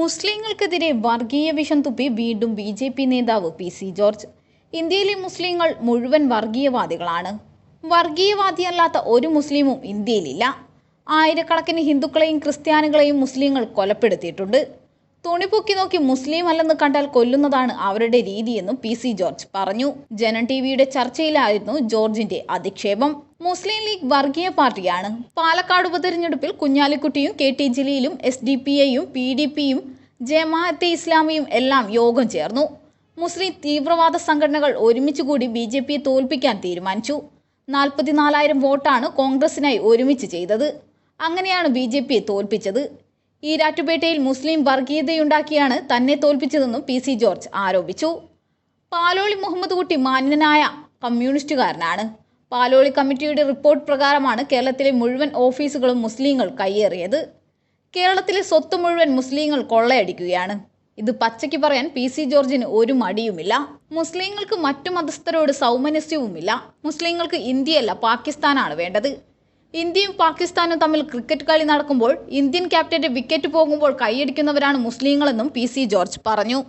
മുസ്ലിങ്ങൾക്കെതിരെ വർഗീയ വിഷം തുപ്പി വീണ്ടും ബി ജെ പി നേതാവ് പി സി ജോർജ്. ഇന്ത്യയിലെ മുസ്ലിങ്ങൾ മുഴുവൻ വർഗീയവാദികളാണ്. വർഗീയവാദിയല്ലാത്ത ഒരു മുസ്ലിമും ഇന്ത്യയിലില്ല. ആയിരക്കണക്കിന് ഹിന്ദുക്കളെയും ക്രിസ്ത്യാനികളെയും മുസ്ലിങ്ങൾ കൊലപ്പെടുത്തിയിട്ടുണ്ട്. തുണിപൊക്കി നോക്കി മുസ്ലിം അല്ലെന്ന് കണ്ടാൽ കൊല്ലുന്നതാണ് അവരുടെ രീതിയെന്നും പി സി ജോർജ് പറഞ്ഞു. ജനൻ ടി വിയുടെ ചർച്ചയിലായിരുന്നു ജോർജിന്റെ അധിക്ഷേപം. മുസ്ലിം ലീഗ് വർഗീയ പാർട്ടിയാണ്. പാലക്കാട് ഉപതെരഞ്ഞെടുപ്പിൽ കുഞ്ഞാലിക്കുട്ടിയും കെ ടി ജലീലും എസ് ഡി പി ഐയും പി ഡി പിയും ജമാഅത്തെ ഇസ്ലാമിയും എല്ലാം യോഗം ചേർന്നു. മുസ്ലിം തീവ്രവാദ സംഘടനകൾ ഒരുമിച്ച് കൂടി ബി ജെ പിയെ തോൽപ്പിക്കാൻ തീരുമാനിച്ചു. നാൽപ്പത്തിനാലായിരം വോട്ടാണ് കോൺഗ്രസിനായി ഒരുമിച്ച് ചെയ്തത്. അങ്ങനെയാണ് ബി ജെ പിയെ തോൽപ്പിച്ചത്. ഈരാറ്റുപേട്ടയിൽ മുസ്ലിം വർഗീയതയുണ്ടാക്കിയാണ് തന്നെ തോൽപ്പിച്ചതെന്നും പി സി ജോർജ് ആരോപിച്ചു. പാലോളി മുഹമ്മദ് കുട്ടി മാന്യനായ കമ്മ്യൂണിസ്റ്റുകാരനാണ്. പാലോളി കമ്മിറ്റിയുടെ റിപ്പോർട്ട് പ്രകാരമാണ് കേരളത്തിലെ മുഴുവൻ ഓഫീസുകളും മുസ്ലിങ്ങൾ കയ്യേറിയത് കേരളത്തിലെ സ്വത്ത് മുഴുവൻ മുസ്ലിങ്ങൾ കൊള്ളയടിക്കുകയാണ്. ഇത് പച്ചയ്ക്ക് പറയാൻ പി സി ജോർജിന് ഒരു മടിയുമില്ല. മുസ്ലിങ്ങൾക്ക് മറ്റു മതസ്ഥരോട് സൗമനസ്യവുമില്ല. മുസ്ലിങ്ങൾക്ക് ഇന്ത്യയല്ല പാകിസ്ഥാനാണ് വേണ്ടത്. ഇന്ത്യയും പാകിസ്ഥാനും തമ്മിൽ ക്രിക്കറ്റ് കളി നടക്കുമ്പോൾ ഇന്ത്യൻ ക്യാപ്റ്റന്റെ വിക്കറ്റ് പോകുമ്പോൾ കൈയടിക്കുന്നവരാണ് മുസ്ലിങ്ങളെന്നും പി സി ജോർജ് പറഞ്ഞു.